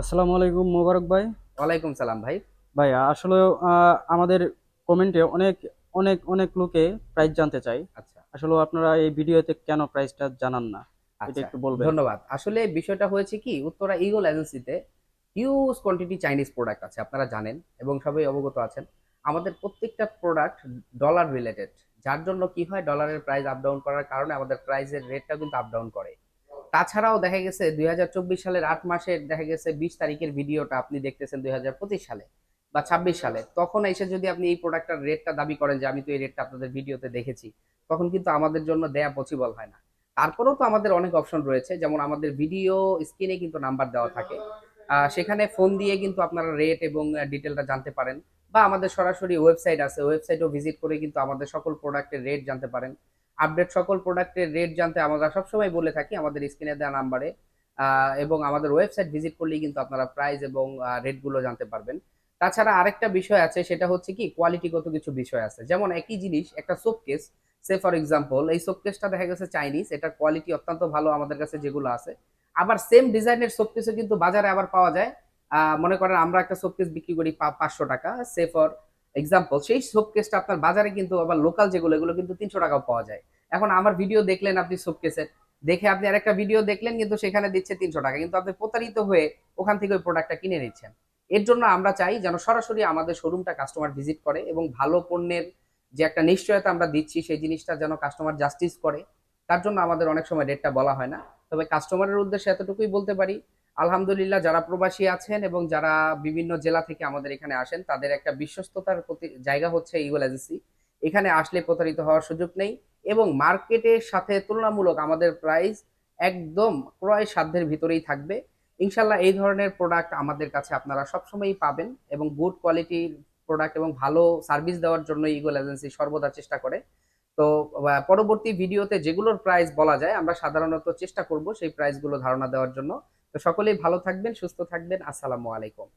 আসসালামু আলাইকুম মোবারক ভাই। ওয়ালাইকুম সালাম ভাই। ভাই আসলে আমাদের কমেন্টে অনেক অনেক অনেক লোকে প্রাইস জানতে চাই আচ্ছা। আসলে আপনারা এই ভিডিওতে কেন প্রাইসটা জানান না? এটা আচ্ছা একটু বলবেন। ধন্যবাদ। আসলে বিষয়টা হয়েছে কি উত্তরা ইগল এজেন্সিতে হিউজ কোয়ান্টিটি চাইনিজ প্রোডাক্ট আছে আপনারা জানেন এবং সবাই অবগত আছেন। আমাদের প্রত্যেকটা প্রোডাক্ট ডলার রিলেটেড যার জন্য কি হয় ডলারের প্রাইস আপ ডাউন করার কারণে আমাদের প্রাইসের রেটটা কিন্তু আপ ডাউন করে। তাছাড়াও দেখা গেছে দুই সালের আট মাসের দেখা গেছে বিশ তারিখের ভিডিওটা আপনি দেখতেছেন দুই সালে বা ছাব্বিশ সালে। তখন এসে যদি আপনি এই প্রোডাক্টটার রেটটা দাবি করেন যে আমি তো এই রেটটা আপনাদের ভিডিওতে দেখেছি, তখন কিন্তু আমাদের জন্য দেয়া পসিবল হয় না। তারপরেও তো আমাদের অনেক অপশন রয়েছে, যেমন আমাদের ভিডিও স্ক্রিনে কিন্তু নাম্বার দেওয়া থাকে। সেখানে ফোন দিয়ে কিন্তু আপনারা রেট এবং ডিটেলটা জানতে পারেন। বা আমাদের সরাসরি ওয়েবসাইট আছে ওয়েবসাইটও ভিজিট করে কিন্তু আমাদের সকল প্রোডাক্টের রেট জানতে পারেন। আপডেট সকল প্রোডাক্টের রেট জানতে আমরা সবসময় বলে থাকি আমাদের স্ক্রিনে দেওয়া নাম্বারে এবং আমাদের ওয়েবসাইট ভিজিট করলেই কিন্তু আপনারা প্রাইস এবং রেটগুলো জানতে পারবেন। তাছাড়া আরেকটা বিষয় আছে, সেটা হচ্ছে কি কোয়ালিটিগত কিছু বিষয় আছে। যেমন একই জিনিস, একটা শোকেস সে ফর এক্সাম্পল এই শোকেসটা দেখা গেছে চাইনিজ এটার কোয়ালিটি অত্যন্ত ভালো আমাদের কাছে যেগুলো আছে। আবার সেম ডিজাইনের শোকেসও কিন্তু বাজারে আবার পাওয়া যায়। মনে করেন আমরা একটা শোকেস বিক্রি করি পাঁচশো টাকা সে ফর এক্সাম্পল সেই শোকেসটা আপনার বাজারে কিন্তু আবার লোকাল যেগুলো, এগুলো কিন্তু তিনশো টাকাও পাওয়া যায়। এখন আমার ভিডিও দেখলেন আপনি শোকেসের দেখে আপনি আরেকটা ভিডিও দেখলেন কিন্তু সেখানে দিচ্ছে তিনশো টাকা। কিন্তু আপনি প্রতারিত হয়ে ওখান থেকে ওই প্রোডাক্টটা কিনে নিচ্ছেন। এর জন্য আমরা চাই যেন সরাসরি আমাদের শোরুমটা কাস্টমার ভিজিট করে এবং ভালো পণ্যের যে একটা নিশ্চয়তা আমরা দিচ্ছি, সেই জিনিসটা যেন কাস্টমার জাস্টিস করে। তার জন্য আমাদের অনেক সময় রেটটা বলা হয় না। তবে কাস্টমারের উদ্দেশ্যে এতটুকুই বলতে পারি আলহামদুলিল্লাহ যারা প্রবাসী আছেন এবং যারা বিভিন্ন জেলা থেকে আমাদের এখানে আসেন, তাদের একটা বিশ্বস্ততার প্রতি জায়গা হচ্ছে ইগল এজেন্সি এখানে আসলে প্রতারিত হওয়ার সুযোগ নেই এবং মার্কেটের সাথে তুলনামূলক আমাদের প্রাইস একদম ক্রয় সাধ্যের ভিতরেই থাকবে। ইনশাল্লাহ এই ধরনের প্রোডাক্ট আমাদের কাছে আপনারা সবসময়ই পাবেন এবং গুড কোয়ালিটির প্রোডাক্ট এবং ভালো সার্ভিস দেওয়ার জন্য ইগল এজেন্সি সর্বদা চেষ্টা করে। তো পরবর্তী ভিডিওতে যেগুলোর প্রাইস বলা যায়, আমরা সাধারণত চেষ্টা করব সেই প্রাইসগুলো ধারণা দেওয়ার জন্য। তো সকলেই ভালো থাকবেন সুস্থ থাকবেন। আসসালামু আলাইকুম।